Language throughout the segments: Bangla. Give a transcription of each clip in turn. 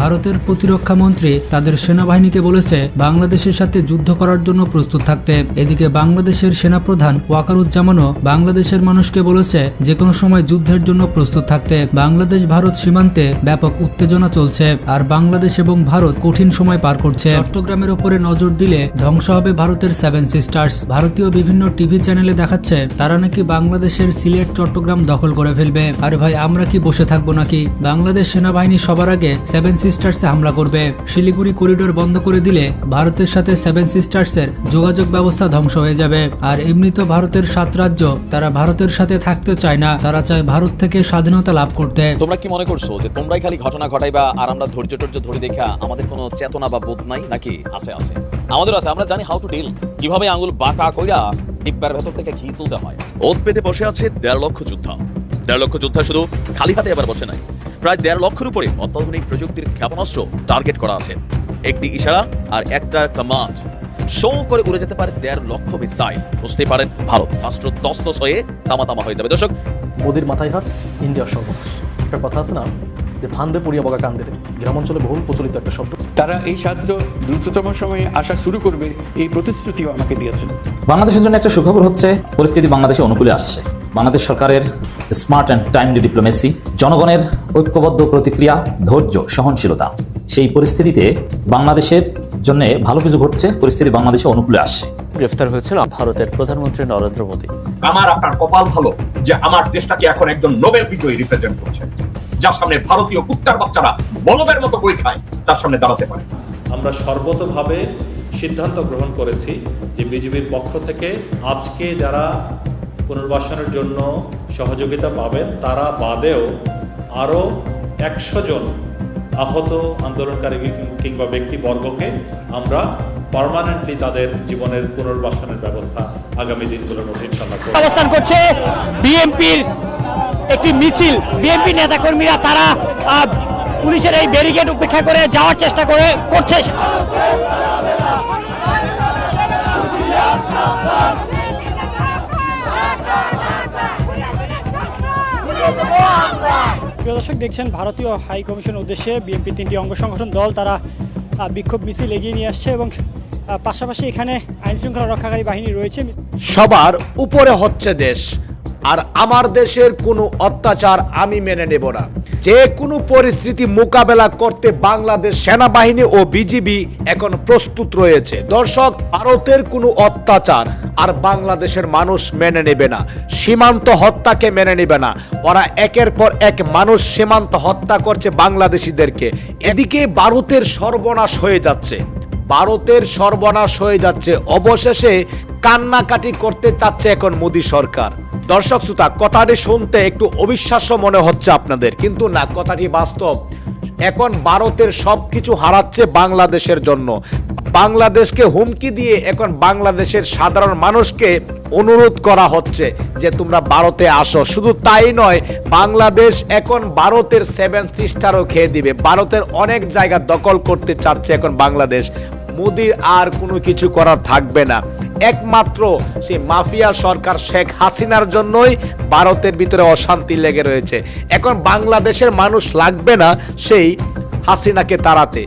ভারতের প্রতিরক্ষা মন্ত্রী তাদের সেনাবাহিনীকে বলেছে, বাংলাদেশের সাথে যুদ্ধ করার জন্য প্রস্তুত থাকতে। এদিকে বাংলাদেশের সেনাপ্রধান ওয়াকারুজ্জামানও বাংলাদেশের মানুষকে বলেছে যে কোনো সময় যুদ্ধের জন্য প্রস্তুত থাকতে। বাংলাদেশ ভারত সীমান্তে ব্যাপক উত্তেজনা চলছে, আর বাংলাদেশ এবং ভারত কঠিন সময় পার করছে। চট্টগ্রামের ওপরে নজর দিলে ধ্বংস হবে ভারতের সেভেন সিস্টার্স। ভারতীয় বিভিন্ন টিভি চ্যানেলে দেখাচ্ছে, তারা নাকি বাংলাদেশের সিলেট, চট্টগ্রাম দখল করে ফেলবে। আর ভাই, আমরা কি বসে থাকব নাকি? বাংলাদেশ সেনাবাহিনী সবার আগে সেভেন সিস্টার্সে হামলা করবে। শিলিগুড়ি করিডোর বন্ধ করে দিলে ভারতের সাথে সেভেন সিস্টার্সের যোগাযোগ ব্যবস্থা ধ্বংস হয়ে যাবে। আর এমনি তো ভারতের সাত রাজ্য তারা ভারতের সাথে থাকতে চায় না তারা চায় ভারত থেকে স্বাধীনতা লাভ করতে। তোমরা কি মনে করছ যে তোমরাই খালি ঘটনা ঘটাইবা আর আমরা ধৈর্য টর্য ধরে দেখা আমাদের কোনো চেতনা বা বোধ নাই নাকি? আছে আছে। আমাদের আছে আমরা জানি হাউ টু ডিল কীভাবে আঙ্গুল বাঁকা কইরা ডিব্বার ভেতর থেকে ঘি তুলতে হয়। ওত পেতে বসে আছে দেড় লক্ষ যোদ্ধা। দেড় লক্ষ যোদ্ধা শুধু খালি হাতে এবার বসে নাই। প্রায় দেড় লক্ষের উপরে অত্যাধুনিক প্রযুক্তির ক্ষেপণাস্ত্র টার্গেট করা আছে। একটি ইশারা আর একটা কমান্ড শো করে উড়ে যেতে পারে দেড় লক্ষ মিসাইল বুঝতে পারেন ভারত রাষ্ট্র তস্তস হয়ে তামা তামা হয়ে যাবে। দর্শক মোদির মাথায় হাত ইন্ডিয়ার সর্বনাশ। একটা কথা আছে না যে ফান্দে পড়িয়া বগা কান্দে গ্রাম অঞ্চলে বহুল প্রচলিত একটা শব্দ। তারা এই সাহায্য দ্রুততম সময়ে আসা শুরু করবে এই প্রতিশ্রুতিও আমাকে দিয়েছেন বাংলাদেশের জন্য একটা সুখবর হচ্ছে পরিস্থিতি বাংলাদেশে অনুকূলে আসছে। বাংলাদেশ সরকারের স্মার্ট অ্যান্ড টাইমলি ডিপ্লোমেসি জনগণের ঐক্যবদ্ধ প্রতিক্রিয়া ধৈর্য সহনশীলতা। সেই পরিস্থিতিতে বাংলাদেশের জন্য ভালো কিছু ঘটছে পরিস্থিতি বাংলাদেশে অনুকূলে আসছে। গ্রেফতার হয়েছেন ভারতের প্রধানমন্ত্রী নরেন্দ্র মোদী। আমার আপনার কপাল ভালো যে আমার দেশটাকে এখন একজন নোবেল বিজয়ী রিপ্রেজেন্ট করছে। যার সামনে ভারতীয় কুত্তার বাচ্চারা বলদের মতো বই খায় তার সামনে দাঁড়াতে পারে। আমরা সর্বতভাবে সিদ্ধান্ত গ্রহণ করেছি যে বিজেপির পক্ষ থেকে আজকে যারা পুনর্বাসনের জন্য সহযোগিতা পাবেন। তারা বাদেও আরও একশো জন আহত আন্দোলনকারী কিংবা ব্যক্তিবর্গকে আমরা পারমানেন্টলি তাদের জীবনের পুনর্বাসনের ব্যবস্থা আগামী দিনগুলোর মধ্যে ইনশাল্লাহ অবস্থান করছে বিএনপির একটি মিছিল। বিএনপি নেতাকর্মীরা তারা পুলিশের এই ব্যারিকেড উপেক্ষা করে যাওয়ার চেষ্টা করে, করছে। প্রিয় দর্শক, দেখছেন ভারতীয় হাই কমিশনের উদ্দেশ্যে বিএনপি তিনটি অঙ্গ সংগঠন দল তারা বিক্ষোভ মিছিল এগিয়ে নিয়ে আসছে এবং পাশাপাশি এখানে আইন শৃঙ্খলা রক্ষাকারী বাহিনী রয়েছে। সবার উপরে হচ্ছে দেশ, আর আমার দেশের কোনো অত্যাচার আমি মেনে নেব না। যে কোনো পরিস্থিতি মোকাবেলা করতে বাংলাদেশ সেনাবাহিনী ও বিজিবি এখন প্রস্তুত রয়েছে। দর্শক, ভারতের কোনো অত্যাচার আর বাংলাদেশের মানুষ মেনে নেবে না। সীমান্ত হত্যাকে মেনে নেবে না। ওরা একের পর এক মানুষ সীমান্ত হত্যা করছে বাংলাদেশিদেরকে। এদিকে ভারতের সর্বনাশ হয়ে যাচ্ছে। ভারতের সর্বনাশ হয়ে যাচ্ছে। অবশেষে কান্নাকাটি করতে চাচ্ছে এখন মোদী সরকার। দর্শক শ্রোতা, কথাটি শুনতে একটু অবিশ্বাস্য মনে হচ্ছে আপনাদের। কিন্তু না, কথাটি বাস্তব। এখন ভারতের সবকিছু হারাচ্ছে বাংলাদেশের জন্য। বাংলাদেশকে হুমকি দিয়ে এখন বাংলাদেশের সাধারণ মানুষকে অনুরোধ করা হচ্ছে যে তোমরা ভারতে আসো। শুধু তাই নয়, বাংলাদেশ এখন ভারতের সেভেন সিস্টারও খেয়ে দিবে। ভারতের অনেক জায়গা দখল করতে চাচ্ছে এখন বাংলাদেশ। মোদির আর কোনো কিছু করার থাকবে না। একমাত্র সেই মাফিয়া সরকার শেখ হাসিনার জন্যই ভারতের ভিতরে অশান্তি লেগে রয়েছে। এখন বাংলাদেশের মানুষ লাগবে না সেই হাসিনাকে তাড়াতে।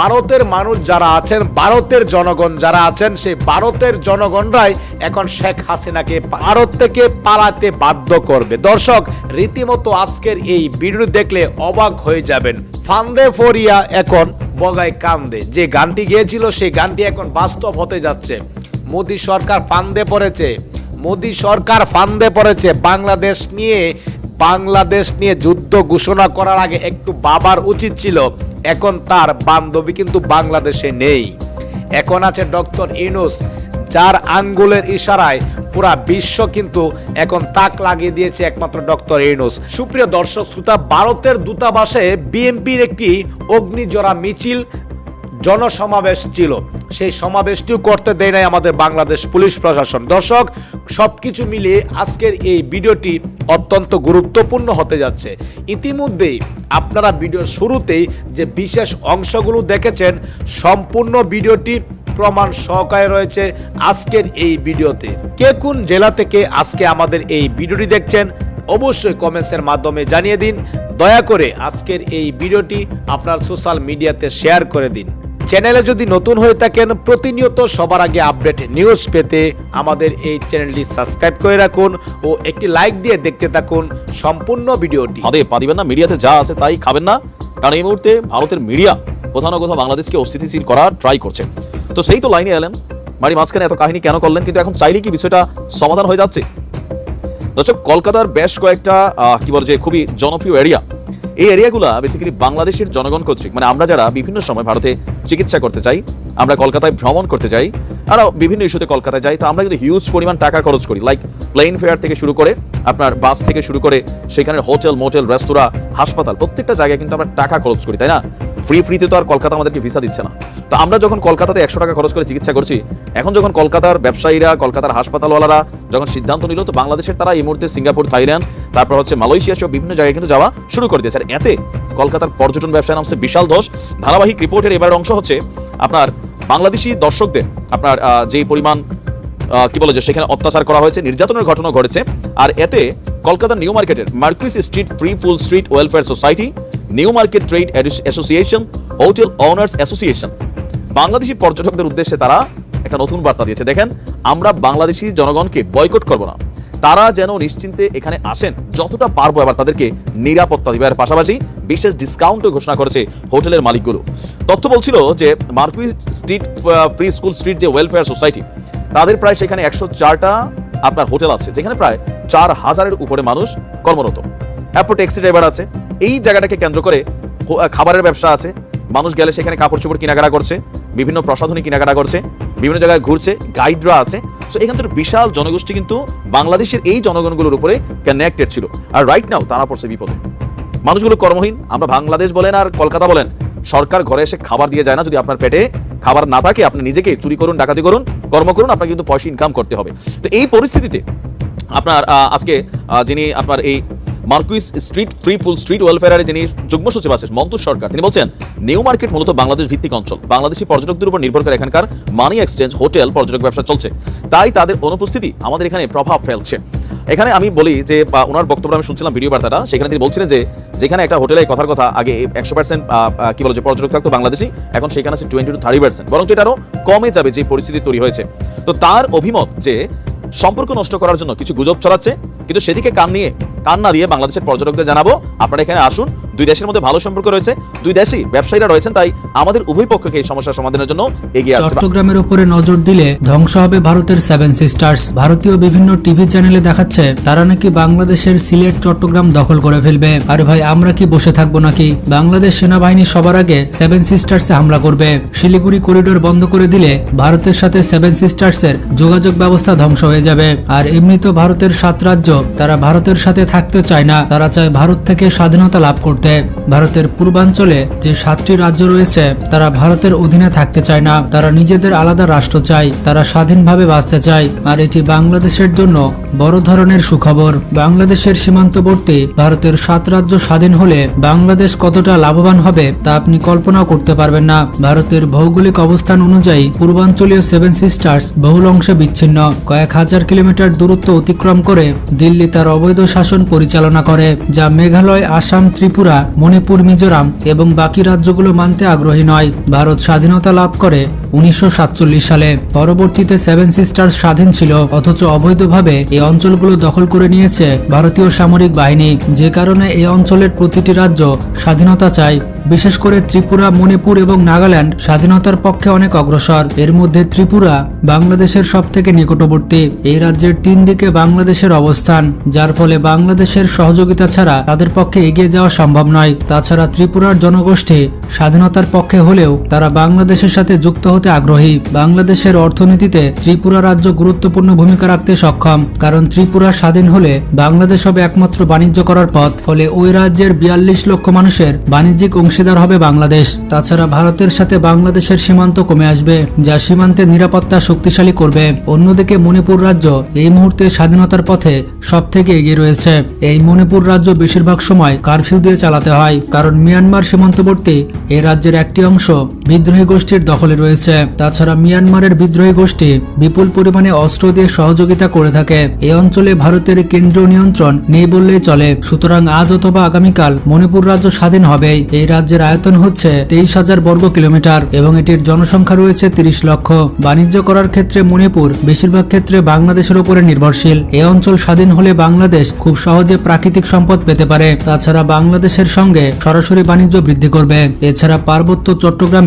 ভারতের মানুষ যারা আছেন, ভারতের জনগণ যারা আছেন, সেই ভারতের জনগণরাই এখন শেখ হাসিনাকে ভারত থেকে পালাতে বাধ্য করবে। দর্শক, রীতিমতো আজকের এই ভিডিও দেখলে অবাক হয়ে যাবেন। ফান্দে ফরিয়া এখন বগায় কান্দে। যে গানটি গিয়েছিল, সেই গানটি এখন বাস্তব হতে যাচ্ছে। মোদী সরকার ফান্দে পড়েছে। মোদী সরকার ফান্দে পড়েছে। বাংলাদেশ নিয়ে বাংলাদেশ নিয়ে যুদ্ধ ঘোষণা করার আগে একটু বাবার উচিত ছিল। এখন তার বান্ধবী কিন্তু বাংলাদেশে নেই। এখন আছে ডক্টর ইনুস যার আঙ্গুলের ইশারায় পুরা বিশ্ব কিন্তু এখন তাক লাগিয়ে দিয়েছে একমাত্র ডক্টর ইনুস সুপ্রিয় দর্শক, শ্রোতা, ভারতের দূতাবাসে বিএনপির একটি অগ্নিজোড়া মিছিল জনসমাবেশ ছিল। সেই সমাবেশটিও করতে দেয় নাই আমাদের বাংলাদেশ পুলিশ প্রশাসন। দর্শক, সবকিছু মিলিয়ে আজকের এই ভিডিওটি অত্যন্ত গুরুত্বপূর্ণ হতে যাচ্ছে। ইতিমধ্যেই আপনারা ভিডিওর শুরুতেই যে বিশেষ অংশগুলো দেখেছেন, সম্পূর্ণ ভিডিওটি প্রমাণ সহকারে রয়েছে আজকের এই ভিডিওতে। কে কোন জেলা থেকে আজকে আমাদের এই ভিডিওটি দেখছেন, অবশ্যই কমেন্টসের মাধ্যমে জানিয়ে দিন। দয়া করে আজকের এই ভিডিওটি আপনার সোশ্যাল মিডিয়াতে শেয়ার করে দিন। চ্যানেলে যদি নতুন হয়ে থাকেন, প্রতিনিয়ত সবার আগে আপডেট নিউজ পেতে আমাদের এই চ্যানেলটি সাবস্ক্রাইব করে রাখুন ও একটি লাইক দিয়ে দেখতে থাকুন সম্পূর্ণ ভিডিওটি। ফাঁদে পা না মিডিয়াতে যা আছে তাই খাবেন না। কারণ এই মুহূর্তে ভারতের মিডিয়া কোথাও না কোথাও বাংলাদেশকে অস্থিতিশীল করার ট্রাই করছে। তো সেই তো লাইনে এলেন। বাড়ি মাঝখানে এত কাহিনী কেন করলেন, কিন্তু এখন চাইলে কি বিষয়টা সমাধান হয়ে যাচ্ছে? দর্শক, কলকাতার বেশ কয়েকটা কি বলে যে খুবই জনপ্রিয় এরিয়া এই এরিয়াগুলো বেসিক্যালি বাংলাদেশের জনগণ কর্তৃক মানে আমরা যারা বিভিন্ন সময় ভারতে চিকিৎসা করতে চাই, আমরা কলকাতায় ভ্রমণ করতে যাই আরও বিভিন্ন ইস্যুতে কলকাতায় যাই তো আমরা কিন্তু হিউজ পরিমাণ টাকা খরচ করি। লাইক প্লেন ফেয়ার থেকে শুরু করে, আপনার বাস থেকে শুরু করে, সেখানে হোটেল মোটেল রেস্তোরাঁ হাসপাতাল, প্রত্যেকটা জায়গায় কিন্তু আমরা টাকা খরচ করি, তাই না? ফ্রি ফ্রিতে তো আর কলকাতা আমাদেরকে ভিসা দিচ্ছে না। তো আমরা যখন কলকাতাতে একশো টাকা খরচ করে চিকিৎসা করছি, এখন যখন কলকাতার ব্যবসায়ীরা, কলকাতার হাসপাতালওয়ালারা যখন সিদ্ধান্ত নিল, তো বাংলাদেশের তারা এই মুহূর্তে সিঙ্গাপুর, থাইল্যান্ড, তারপর হচ্ছে মালয়েশিয়া সহ বিভিন্ন জায়গায় কিন্তু যাওয়া শুরু করে দিয়েছে। আর এতে কলকাতার পর্যটন ব্যবসায় নামছে বিশাল দোষ। ধারাবাহিক রিপোর্টের এবার অংশ হচ্ছে আপনার বাংলাদেশি দর্শকদের আপনার যেই পরিমাণ কি বলে যে সেখানে অত্যাচার করা হয়েছে, নির্যাতনের ঘটনা ঘটেছে। আর এতে কলকাতার নিউ মার্কেটের মার্কুইস স্ট্রিট ফ্রি ফুল street welfare society, new market trade association, hotel owners association. Bangladeshi পর্যটকদের উদ্দেশ্যে তারা একটা নতুন বার্তা দিয়েছে। দেখেন, আমরা বাংলাদেশি জনগণকে বয়কট করব না। তারা যেন নিশ্চিন্তে এখানে আসেন, যতটা পারব এবার তাদেরকে নিরাপত্তা দেওয়ার পাশাপাশি বিশেষ ডিসকাউন্টও ঘোষণা করেছে হোটেলের মালিকগুলো। তথ্য বলছিল যে Marquis street free school street যে ওয়েলফেয়ার সোসাইটি তাদের প্রায় সেখানে একশো চারটা আপনার হোটেল আছে, যেখানে প্রায় চার হাজারের উপরে মানুষ কর্মরত। এরপর ট্যাক্সি ড্রাইভার আছে। এই জায়গাটাকে কেন্দ্র করে খাবারের ব্যবসা আছে। মানুষ গেলে সেখানে কাপড় চোপড় কেনাকাটা করছে, বিভিন্ন প্রসাধনী কেনাকাটা করছে। বিভিন্ন জায়গায় ঘুরছে গাইডরা আছে। সো এখান থেকে বিশাল জনগোষ্ঠী কিন্তু বাংলাদেশের এই জনগণগুলোর উপরে কানেক্টেড ছিল। আর রাইট নাও তারা পড়ছে বিপদে। মানুষগুলো কর্মহীন, আমরা বাংলাদেশ বলেন আর কলকাতা বলেন, সরকার ঘরে এসে খাবার দিয়ে যায় না। যদি আপনার পেটে খাবার না থাকে, আপনি নিজেকে চুরি করুন, ডাকাতি করুন, কর্ম করুন, আপনাকে কিন্তু পয়সা ইনকাম করতে হবে। তো এই পরিস্থিতিতে আপনার আজকে যিনি আপনার এই মার্কুইস স্ট্রিট থ্রি ফুল স্ট্রিট ওয়েলফেয়ারের যিনি যুগ্ম সচিব আছেন মন্তুর সরকার, তিনি বলছেন, নিউ মার্কেট মূলত বাংলাদেশ ভিত্তিক অঞ্চল। বাংলাদেশি পর্যটকদের উপর নির্ভর করে এখানকার মানি এক্সচেঞ্জ, হোটেল, পর্যটক ব্যবসা চলছে। তাই তাদের অনুপস্থিতি আমাদের এখানে প্রভাব ফেলছে। এখানে আমি বলি যে ওনার বক্তব্য আমি শুনছিলাম ভিডিও বার্তাটা, সেখানে তিনি বলছিলেন যে, যেখানে একটা হোটেলে কথার কথা আগে একশো পার্সেন্ট কি বলে যে পর্যটক থাকতো বাংলাদেশি, এখন সেখানে আছে টোয়েন্টি টু থার্টি পার্সেন্ট বরং এটা আরও কমে যাবে যে পরিস্থিতি তৈরি হয়েছে। তো তার অভিমত যে, সম্পর্ক নষ্ট করার জন্য কিছু গুজব ছড়াচ্ছে, কিন্তু সেদিকে কান নিয়ে কান না দিয়ে বাংলাদেশের পর্যটকদের জানাব। আপনারা এখানে আসুন দুই দেশের মধ্যে ভালো সম্পর্ক রয়েছে, দুই দেশই ব্যবসায়ীরা রয়েছেন, তাই আমাদের উভয় পক্ষকে এই সমস্যার সমাধানের জন্য এগিয়ে আসতে। চট্টগ্রামের উপরে নজর দিলে ধ্বংস হবে ভারতের সেভেন সিস্টার্স ভারতীয় বিভিন্ন টিভি চ্যানেলে দেখাচ্ছে, তারা নাকি বাংলাদেশের সিলেট, চট্টগ্রাম দখল করে ফেলবে। আর ভাই, আমরা কি বসে থাকব নাকি? বাংলাদেশ সেনাবাহিনী সবার আগে সেভেন সিস্টার্সে হামলা করবে। শিলিগুড়ি করিডোর বন্ধ করে দিলে ভারতের সাথে সেভেন সিস্টার্সের যোগাযোগ ব্যবস্থা ধ্বংস হয়ে যাবে। আর এমনি তো ভারতের সাত রাজ্য, তারা ভারতের সাথে থাকতে চায় না। তারা চায় ভারত থেকে স্বাধীনতা লাভ করতে। ভারতের পূর্বাঞ্চলে যে সাতটি রাজ্য রয়েছে, তারা ভারতের অধীনে থাকতে চায় না। তারা নিজেদের আলাদা রাষ্ট্র চায়, তারা স্বাধীনভাবে বাঁচতে চায়। আর এটি বাংলাদেশের জন্য বড় ধরনের সুখবর। বাংলাদেশের সীমান্তবর্তী ভারতের সাত রাজ্য স্বাধীন হলে বাংলাদেশ কতটা লাভবান হবে, তা আপনি কল্পনাও করতে পারবেন না। ভারতের ভৌগোলিক অবস্থান অনুযায়ী পূর্বাঞ্চলীয় সেভেন সিস্টার্স বহুল অংশে বিচ্ছিন্ন। কয়েক হাজার কিলোমিটার দূরত্ব অতিক্রম করে দিল্লি তার অবৈধ শাসন পরিচালনা করে, যা মেঘালয়, আসাম, ত্রিপুরা মণিপুর, মিজোরাম এবং বাকি রাজ্যগুলো মানতে আগ্রহী নয়। ভারত স্বাধীনতা লাভ করে উনিশশো সাতচল্লিশ সালে। পরবর্তীতে সেভেন সিস্টার্স স্বাধীন ছিল, অথচ অবৈধভাবে এই অঞ্চলগুলো দখল করে নিয়েছে ভারতীয় সামরিক বাহিনী। যে কারণে এই অঞ্চলের প্রতিটি রাজ্য স্বাধীনতা চায়। বিশেষ করে ত্রিপুরা, মণিপুর এবং নাগাল্যান্ড স্বাধীনতার পক্ষে অনেক অগ্রসর। এর মধ্যে ত্রিপুরা বাংলাদেশের সব থেকে নিকটবর্তী। এই রাজ্যের তিন দিকে বাংলাদেশের অবস্থান, যার ফলে বাংলাদেশের সহযোগিতা ছাড়া তাদের পক্ষে এগিয়ে যাওয়া সম্ভব নয়। তাছাড়া ত্রিপুরার জনগোষ্ঠী স্বাধীনতার পক্ষে হলেও তারা বাংলাদেশের সাথে যুক্ত হতে আগ্রহী। বাংলাদেশের অর্থনীতিতে ত্রিপুরা রাজ্য গুরুত্বপূর্ণ ভূমিকা রাখতে সক্ষম, কারণ ত্রিপুরা স্বাধীন হলে বাংলাদেশ হবে একমাত্র বাণিজ্য করার পথ। ফলে ওই রাজ্যের বিয়াল্লিশ লক্ষ মানুষের বাণিজ্যিক অংশীদার হবে বাংলাদেশ। তাছাড়া ভারতের সাথে বাংলাদেশের সীমান্ত কমে আসবে, যা সীমান্তের নিরাপত্তা শক্তিশালী করবে। অন্যদিকে মণিপুর রাজ্য এই মুহূর্তে স্বাধীনতার পথে সব থেকে এগিয়ে রয়েছে। এই মণিপুর রাজ্য বেশিরভাগ সময় কারফিউ দিয়ে চালাতে হয়, কারণ মিয়ানমার সীমান্তবর্তী এই রাজ্যের একটি অংশ বিদ্রোহী গোষ্ঠীর দখলে রয়েছে। তাছাড়া মিয়ানমারের বিদ্রোহী গোষ্ঠী বিপুল পরিমাণে অস্ত্র দিয়ে সহযোগিতা করে থাকে। এই অঞ্চলে ভারতের কেন্দ্রীয় নিয়ন্ত্রণ নেই বললেই চলে। সুতরাং আজ অথবা আগামীকাল মণিপুর রাজ্য স্বাধীন হবে। এই রাজ্যের আয়তন হচ্ছে তেইশ হাজার বর্গ কিলোমিটার এবং এটির জনসংখ্যা রয়েছে তিরিশ লক্ষ। বাণিজ্য করার ক্ষেত্রে মণিপুর বেশিরভাগ ক্ষেত্রে বাংলাদেশের উপরে নির্ভরশীল। এই অঞ্চল স্বাধীন হলে বাংলাদেশ খুব সহজে প্রাকৃতিক সম্পদ পেতে পারে। তাছাড়া বাংলাদেশের সঙ্গে সরাসরি বাণিজ্য বৃদ্ধি করবে। এছাড়া পার্বত্য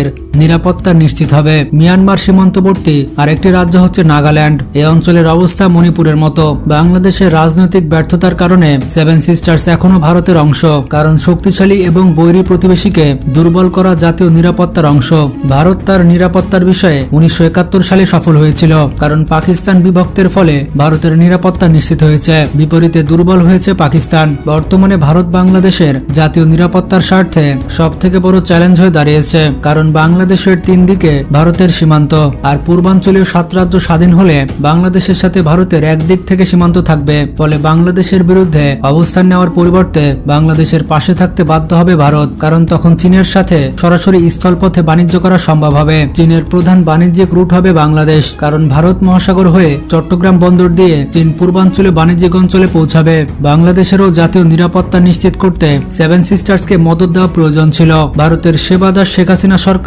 চট্টগ্রামের নিরাপত্তা নিশ্চিত হবে। মিয়ানমার সীমান্তবর্তী আরেকটি রাজ্য হচ্ছে নাগাল্যান্ড। এই অঞ্চলের অবস্থা মণিপুরের মতো। বাংলাদেশের রাজনৈতিক ব্যর্থতার কারণে সেভেন সিস্টার্স এখনও ভারতের অংশ। কারণ শক্তিশালী এবং বৈরী প্রতিবেশীকে দুর্বল করা জাতীয় নিরাপত্তার অংশ। ভারত তার নিরাপত্তার বিষয়ে উনিশশো একাত্তর সালে সফল হয়েছিল। কারণ পাকিস্তান বিভক্তের ফলে ভারতের নিরাপত্তা নিশ্চিত হয়েছে। বিপরীতে দুর্বল হয়েছে পাকিস্তান। বর্তমানে ভারত বাংলাদেশের জাতীয় নিরাপত্তার স্বার্থে সব থেকে বড় চ্যালেঞ্জ হয়ে দাঁড়িয়েছে। কারণ বাংলাদেশের তিন দিকে ভারতের সীমান্ত, আর পূর্বাঞ্চলীয় সাত রাজ্য স্বাধীন হলে বাংলাদেশের সাথে ভারতের একদিক থেকে সীমান্ত থাকবে। ফলে বাংলাদেশের বিরুদ্ধে অবস্থান নেওয়ার পরিবর্তে বাংলাদেশের পাশে থাকতে বাধ্য হবে ভারত, কারণ তখন চীনের সাথে সরাসরি স্থলপথে বাণিজ্য করা সম্ভব হবে। চীনের প্রধান বাণিজ্যিক রুট হবে বাংলাদেশ, কারণ ভারত মহাসাগর হয়ে চট্টগ্রাম বন্দর দিয়ে চীন পূর্বাঞ্চলে বাণিজ্যিক অঞ্চলে পৌঁছাবে। বাংলাদেশেরও জাতীয় নিরাপত্তা নিশ্চিত করতে সেভেন সিস্টার্সকে মদত দেওয়া প্রয়োজন ছিল। ভারতের সেবাদার শেখ হাসিনা সরকার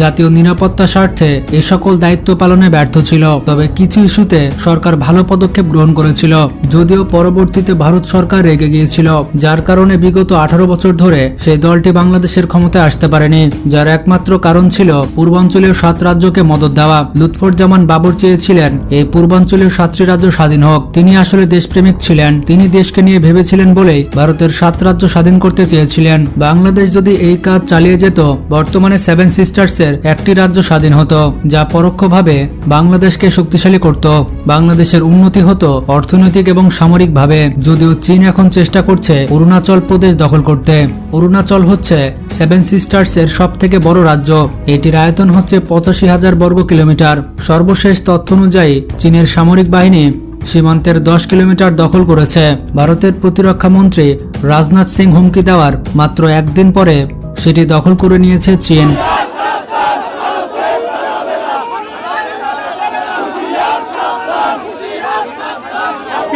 জাতীয় নিরাপত্তা স্বার্থে এ সকল দায়িত্ব পালনে ব্যর্থ ছিল। তবে কিছু ইস্যুতে সরকার ভালো পদক্ষেপ গ্রহণ করেছিল, যদিও পরবর্তীতে ভারত সরকার রেগে গিয়েছিল, যার কারণে বিগত আঠারো বছর ধরে সেই দলটি বাংলাদেশের ক্ষমতায় আসতে পারেনি, যার একমাত্র কারণ ছিল পূর্বাঞ্চলীয় সাত রাজ্যকে মদত দেওয়া। লুৎফরজামান বাবর চেয়েছিলেন, এই পূর্বাঞ্চলীয় সাতটি রাজ্য স্বাধীন হোক। তিনি আসলে দেশপ্রেমিক ছিলেন, তিনি দেশকে নিয়ে ভেবেছিলেন বলেই ভারতের সাত রাজ্য স্বাধীন করতে চেয়েছিলেন। বাংলাদেশ যদি এই কাজ চালিয়ে যেত, বর্তমানে সেভেন সিস্টার্সের একটি রাজ্য স্বাধীন হতো, যা পরোক্ষভাবে বাংলাদেশকে শক্তিশালী করত। বাংলাদেশের উন্নতি হতো অর্থনৈতিক এবং সামরিকভাবে, যদিও চীন এখন চেষ্টা করছে অরুণাচল প্রদেশ দখল করতে। অরুণাচল হচ্ছে সেভেন সিস্টার্স এর সব থেকে বড় রাজ্য। এটির আয়তন হচ্ছে পঁচাশি হাজার বর্গ কিলোমিটার। সর্বশেষ তথ্য অনুযায়ী, চীনের সামরিক বাহিনী সীমান্তের দশ কিলোমিটার দখল করেছে। ভারতের প্রতিরক্ষা মন্ত্রী রাজনাথ সিং হুমকি দেওয়ার মাত্র একদিন পরে সেটি দখল করে নিয়েছে চীন।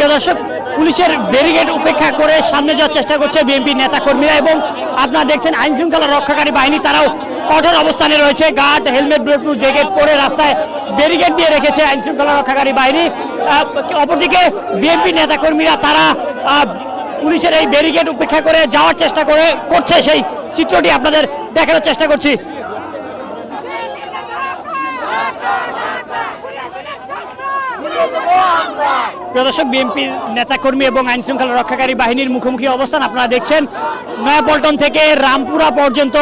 প্রিয় দর্শক, পুলিশের ব্যারিকেড উপেক্ষা করে সামনে যাওয়ার চেষ্টা করছে বিএনপি নেতাকর্মীরা এবং আপনারা দেখছেন আইন শৃঙ্খলা রক্ষাকারী বাহিনী, তারাও কঠোর অবস্থানে রয়েছে। গার্ড, হেলমেট বুলেটপ্রুফ জ্যাকেট পরে রাস্তায় ব্যারিকেড দিয়ে রেখেছে আইন শৃঙ্খলা রক্ষাকারী বাহিনী। অপরদিকে বিএনপি নেতাকর্মীরা, তারা পুলিশের এই ব্যারিকেড উপেক্ষা করে যাওয়ার চেষ্টা করে, করছে সেই চিত্রটি আপনাদের দেখানোর চেষ্টা করছি। প্রিয় দর্শক, বিএনপির নেতাকর্মী এবং আইন শৃঙ্খলা রক্ষাকারী বাহিনীর মুখোমুখি অবস্থান আপনারা দেখছেন। নয়াপল্টন থেকে রামপুরা পর্যন্ত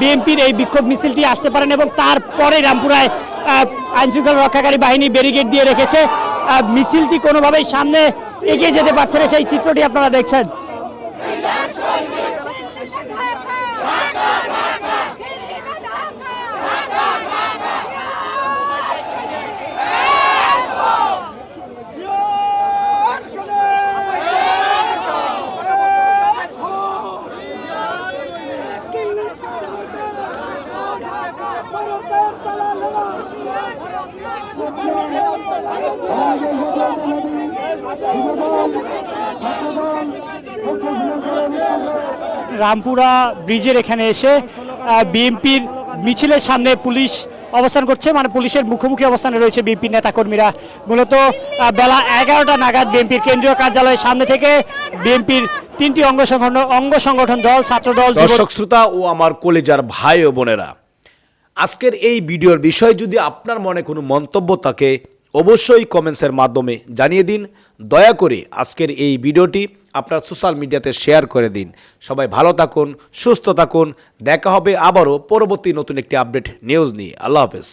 বিএনপির এই বিক্ষোভ মিছিলটি আসতে পারেন এবং তারপরে রামপুরায় আইন শৃঙ্খলা রক্ষাকারী বাহিনী ব্যারিকেড দিয়ে রেখেছে। মিছিলটি কোনোভাবেই সামনে এগিয়ে যেতে পারছে না, সেই চিত্রটি আপনারা দেখছেন। রামপুরা ব্রিজের এখানে এসে বিএনপির মিছিলের সামনে পুলিশ অবস্থান করছে। মানে পুলিশের মুখোমুখি অবস্থানে রয়েছে বিএনপির নেতাকর্মীরা। মূলত বেলা এগারোটা নাগাদ বিএনপির কেন্দ্রীয় কার্যালয়ের সামনে থেকে বিএনপির তিনটি অঙ্গ সংগঠন অঙ্গ সংগঠন দল, ছাত্র দল দর্শক, শ্রোতা ও আমার কলেজার ভাই ও বোনেরা, আজকের এই ভিডিওর বিষয়ে যদি আপনার মনে কোনো মন্তব্য থাকে অবশ্যই কমেন্টসের মাধ্যমে জানিয়ে দিন। দয়া করে আজকের এই ভিডিওটি আপনার সোশ্যাল মিডিয়াতে শেয়ার করে দিন। সবাই ভালো থাকুন, সুস্থ থাকুন। দেখা হবে আবারও পরবর্তী নতুন একটি আপডেট নিউজ নিয়ে। আল্লাহ হাফেজ।